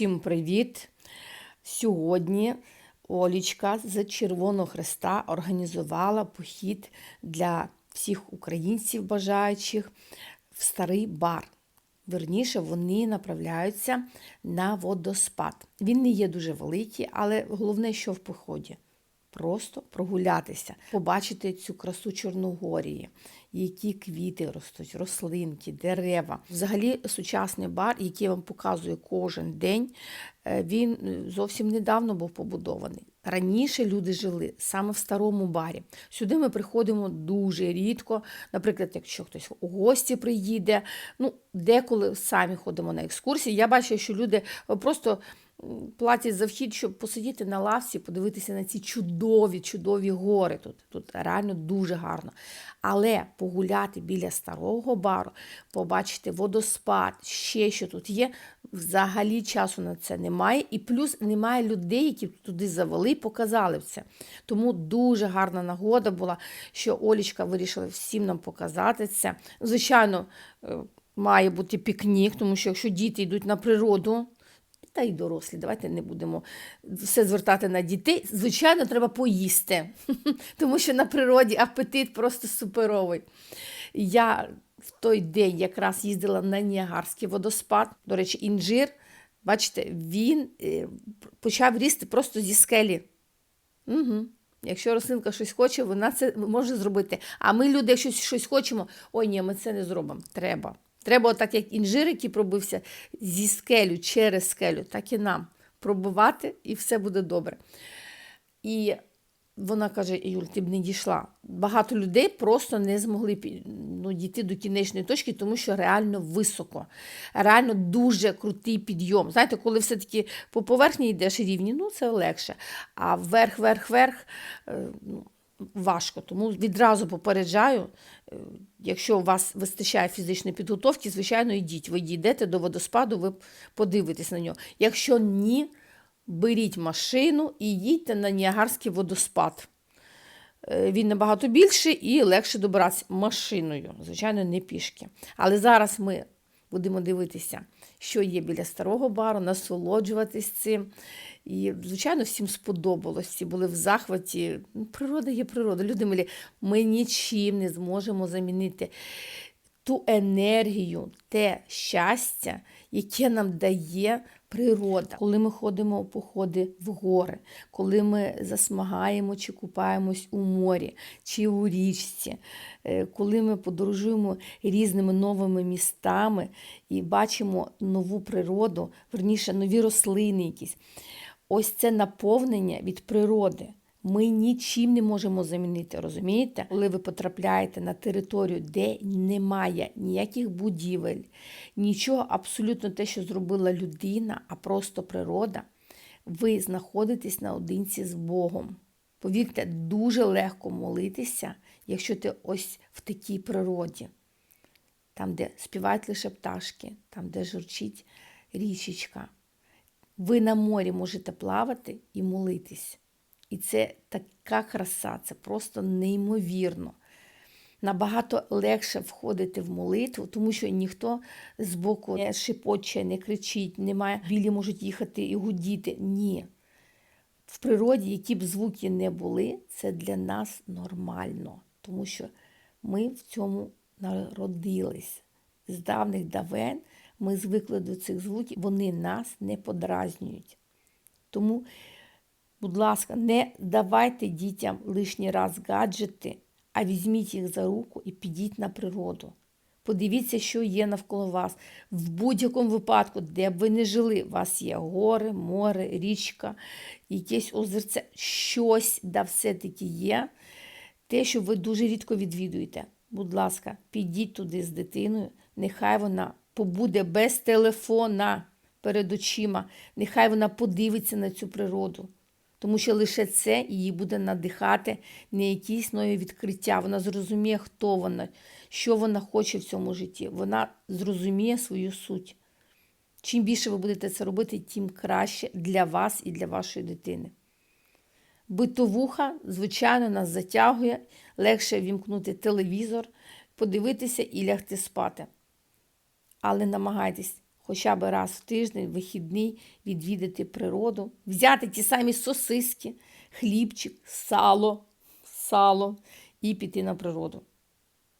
Всім привіт! Сьогодні Олічка з Червоного Хреста організувала похід для всіх українців бажаючих в старий бар. Верніше, вони направляються на водоспад. Він не є дуже великий, але головне, що в поході. Просто прогулятися, побачити цю красу Чорногорії, які квіти ростуть, рослинки, дерева. Взагалі, сучасний бар, який я вам показую кожен день, е, він е, зовсім недавно був побудований. Раніше люди жили саме в старому барі. Сюди ми приходимо дуже рідко. Наприклад, якщо хтось у гості приїде, ну деколи самі ходимо на екскурсії. Я бачу, що люди просто платять за вхід, щоб посидіти на лавці, подивитися на ці чудові, чудові гори. Тут Тут реально дуже гарно. Але погуляти біля старого бару, побачити водоспад, ще що тут є, взагалі часу на це немає. І плюс немає людей, які туди завели, показали це. Тому дуже гарна нагода була, що Олічка вирішила всім нам показати це. Звичайно, е, має бути пікнік, тому що якщо діти йдуть на природу, та й дорослі. Давайте не будемо все звертати на дітей. Звичайно, треба поїсти, тому що на природі апетит просто суперовий. Я в той день якраз їздила на Ніагарський водоспад. До речі, інжир, бачите, він е, почав рісти просто зі скелі. Угу. Якщо рослинка щось хоче, вона це може зробити. А ми, люди, якщо щось хочемо, ой, ні, ми це не зробимо. Треба. Треба, так як інжир, який пробився зі скелю через скелю, так і нам пробувати, і все буде добре. І вона каже: Юль, ти б не дійшла. Багато людей просто не змогли ну, дійти до кінечної точки, тому що реально високо, реально дуже крутий підйом. Знаєте, коли все-таки по поверхні йдеш рівні, ну це легше. А вверх, вверх, вверх. ну, важко. Тому відразу попереджаю, е, якщо у вас вистачає фізичної підготовки, звичайно, йдіть. Ви дійдете до водоспаду, ви подивитесь на нього. Якщо ні, беріть машину і їдьте на Ніагарський водоспад. Е, він набагато більший і легше добиратися машиною, звичайно, не пішки. Але зараз ми будемо дивитися, що є біля старого бару, насолоджуватись цим. І, звичайно, всім сподобалось, всі були в захваті. Природа є природа. Люди милі, ми нічим не зможемо замінити ту енергію, те щастя, яке нам дає природа. Коли ми ходимо у походи в гори, коли ми засмагаємо чи купаємось у морі, чи у річці, е, коли ми подорожуємо різними новими містами і бачимо нову природу, верніше нові рослини якісь. Ось це наповнення від природи. Ми нічим не можемо замінити, розумієте? Коли ви потрапляєте на територію, де немає ніяких будівель, нічого абсолютно те, що зробила людина, а просто природа, ви знаходитесь наодинці з Богом. Повірте, дуже легко молитися, якщо ти ось в такій природі, там, де співають лише пташки, там, де журчить річечка. Ви на морі можете плавати і молитись. І це така краса, це просто неймовірно. Набагато легше входити в молитву, тому що ніхто з боку не шипоче, не кричить, немає. Білі можуть їхати і гудіти. Ні. В природі, які б звуки не були, це для нас нормально, тому що ми в цьому народились. З давних давен ми звикли до цих звуків, вони нас не подразнюють. Тому Будь ласка, не давайте дітям лишній раз гаджети, а візьміть їх за руку і підіть на природу. Подивіться, що є навколо вас. В будь-якому випадку, де б ви не жили, у вас є гори, море, річка, якесь озерце, щось да все-таки є. Те, що ви дуже рідко відвідуєте. Будь ласка, підіть туди з дитиною, нехай вона побуде без телефона перед очима, нехай вона подивиться на цю природу тому що лише це її буде надихати не якісь нові відкриття. Вона зрозуміє, хто вона, що вона хоче в цьому житті. Вона зрозуміє свою суть. Чим більше ви будете це робити, тим краще для вас і для вашої дитини. Битовуха, звичайно, нас затягує, легше вімкнути телевізор, подивитися і лягти спати. Але намагайтесь хоча б раз в тиждень, вихідний, відвідати природу, взяти ті самі сосиски, хлібчик, сало, сало і піти на природу.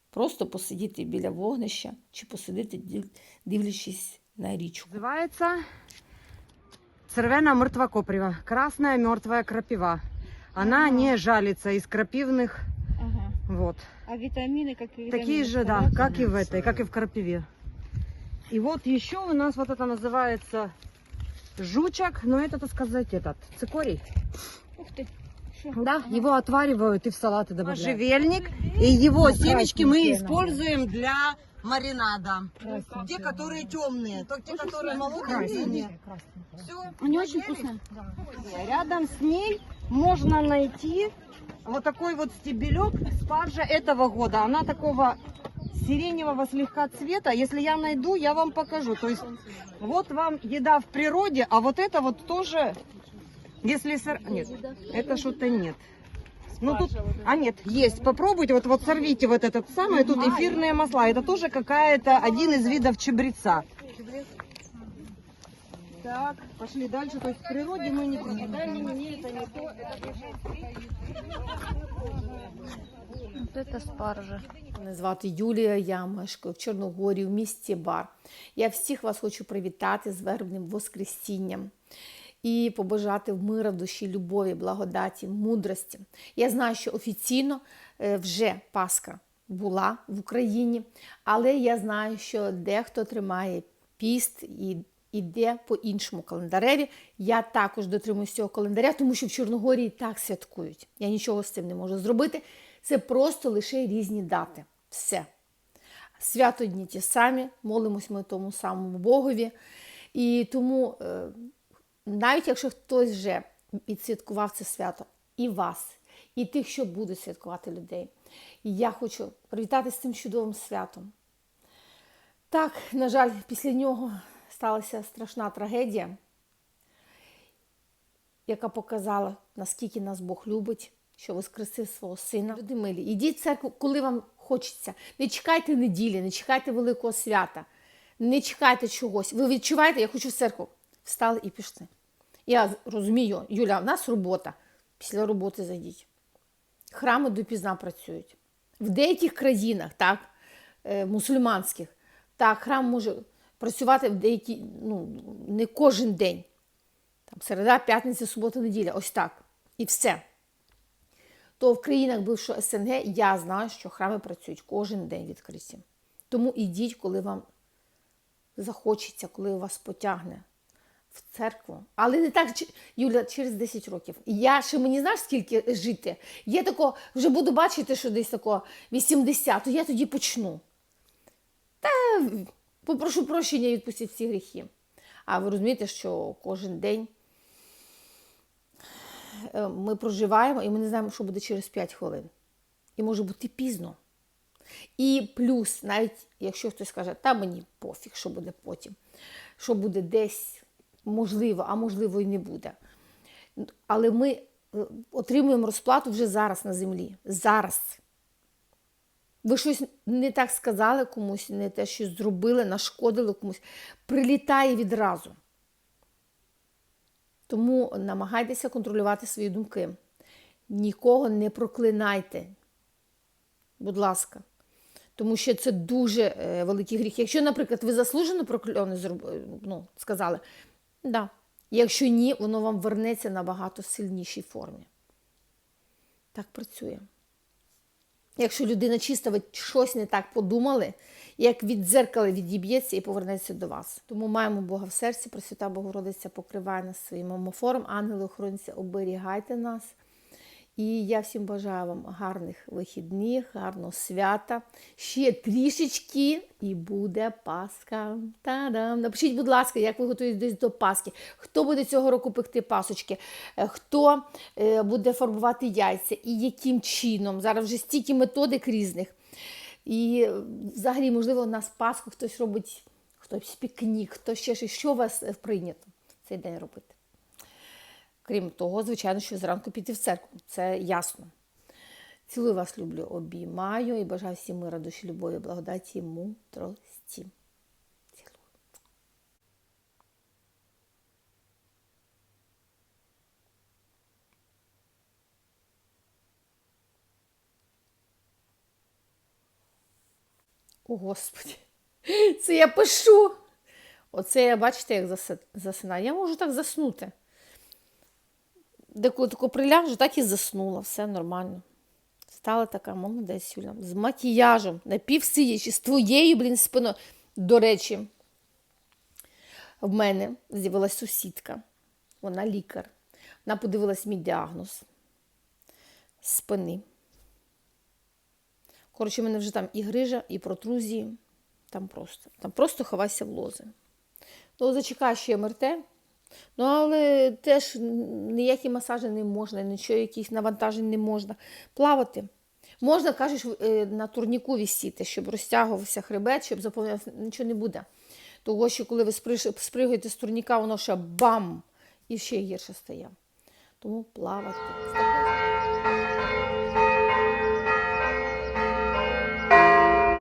Просто посидіти біля вогнища чи посидіти, див- дивлячись на річку. Называется Цервена мертва коприва. Красная мертвая крапива. Она Ага. не жалится из крапивных. Ага. Вот. А витамины, как и Такие витамины же, да, второго? как и в этой, как и в крапиве. И вот еще у нас вот это называется жучок, но это, так сказать, этот, цикорий. Ух ты. Да, Ага. его отваривают и в салаты добавляют. Можжевельник, и его Ну, семечки мы используем для маринада. Красненькие, Те, которые темные, то те, Очень которые молодые, нет. Все. Они очень вкусные. Рядом с ней можно найти вот такой вот стебелек спаржа этого года. Она такого сиреневого слегка цвета. Если я найду, я вам покажу. То есть вот вам еда в природе, а вот это вот тоже, если сор- Нет, это что-то нет. Ну тут, а нет, есть. Попробуйте, вот, вот сорвите вот этот самый, тут эфирные масла. Это тоже какая-то один из видов чебреца. Так, пошли дальше. То есть в природе мы не пропадаем, не, не, это не то. Вот это спаржа. Мене звати Юлія, я мешкаю в Чорногорії, в місті Бар. Я всіх вас хочу привітати з вербним Воскресінням і побажати в мира в душі, любові, благодаті, мудрості. Я знаю, що офіційно е, вже Пасха була в Україні, але я знаю, що дехто тримає піст і іде по іншому календареві. Я також дотримуюсь цього календаря, тому що в Чорногорії так святкують. Я нічого з цим не можу зробити. Це просто лише різні дати. Все. Свято дні ті самі, молимось ми тому самому Богові. І тому, е, навіть якщо хтось вже відсвяткував це свято, і вас, і тих, що будуть святкувати людей, я хочу привітати з цим чудовим святом. Так, на жаль, після нього сталася страшна трагедія, яка показала, наскільки нас Бог любить, що воскресив свого сина. Люди милі, ідіть в церкву, коли вам хочеться. Не чекайте неділі, не чекайте великого свята, не чекайте чогось. Ви відчуваєте, я хочу в церкву. Встали і пішли. Я розумію, Юля, в нас робота. Після роботи зайдіть. Храми допізна працюють. В деяких країнах, так, е, мусульманських, так, храм може працювати в деякі, ну, не кожен день. Там середа, п'ятниця, субота, неділя, ось так. І все. То в країнах бившого СНГ я знаю, що храми працюють кожен день відкриті. Тому ідіть, коли вам захочеться, коли вас потягне в церкву. Але не так, Юля, через 10 років. Я ще мені знаєш, скільки жити. Я тако вже буду бачити, що десь тако 80, то я тоді почну. Та попрошу прощення і відпустіть всі гріхи. А ви розумієте, що кожен день е, ми проживаємо і ми не знаємо, що буде через 5 хвилин. І може бути пізно. І плюс, навіть якщо хтось каже, та мені пофіг, що буде потім, що буде десь, можливо, а можливо і не буде. Але ми е, отримуємо розплату вже зараз на землі. Зараз. Ви щось не так сказали комусь, не те щось зробили, нашкодили комусь. Прилітає відразу. Тому намагайтеся контролювати свої думки. Нікого не проклинайте. Будь ласка. Тому що це дуже е, великий гріх. Якщо, наприклад, ви заслужено прокльони ну, сказали, да. Якщо ні, воно вам вернеться набагато сильнішій формі. Так працює. Якщо людина чиста, ви щось не так подумали, як від дзеркала відіб'ється і повернеться до вас. Тому маємо Бога в серці, Пресвята Богородиця покриває нас своїм омофором, ангели-охоронці, оберігайте нас. І я всім бажаю вам гарних вихідних, гарного свята. Ще трішечки і буде Пасха. Та-дам! Напишіть, будь ласка, як ви готуєтесь до Пасхи. Хто буде цього року пекти пасочки? Е, Хто е, буде фарбувати яйця і яким чином? Зараз вже стільки методик різних. І взагалі, можливо, у нас Пасху хтось робить, хтось пікнік, хто ще щось. Що у вас е, прийнято цей день робити? Крім того, звичайно, що зранку піти в церкву, це ясно. Цілую вас люблю, обіймаю і бажаю всім мира, душі, любові, благодаті, мудрості. О, Господі, це я пишу. Оце я бачите, як засинаю. Я можу так заснути. Де коли тако приляжу, так і заснула. Все нормально. Стала така молодець, Юля. З макіяжем, напівсидячи, з твоєю, блін, спиною. До речі, в мене з'явилась сусідка. Вона лікар. Вона подивилась мій діагноз спини. Коротше, в мене вже там і грижа, і протрузії. Там просто. Там просто ховайся в лози. Ну, зачекай ще МРТ. Ну, але теж ніякі масажі не можна, нічого, якісь навантажень не можна. Плавати. Можна, кажеш, е, на турніку висіти, щоб розтягувався хребет, щоб заповнявся, нічого не буде. Того, що коли ви спригаєте з турніка, воно ще бам! І ще гірше стає. Тому плавати.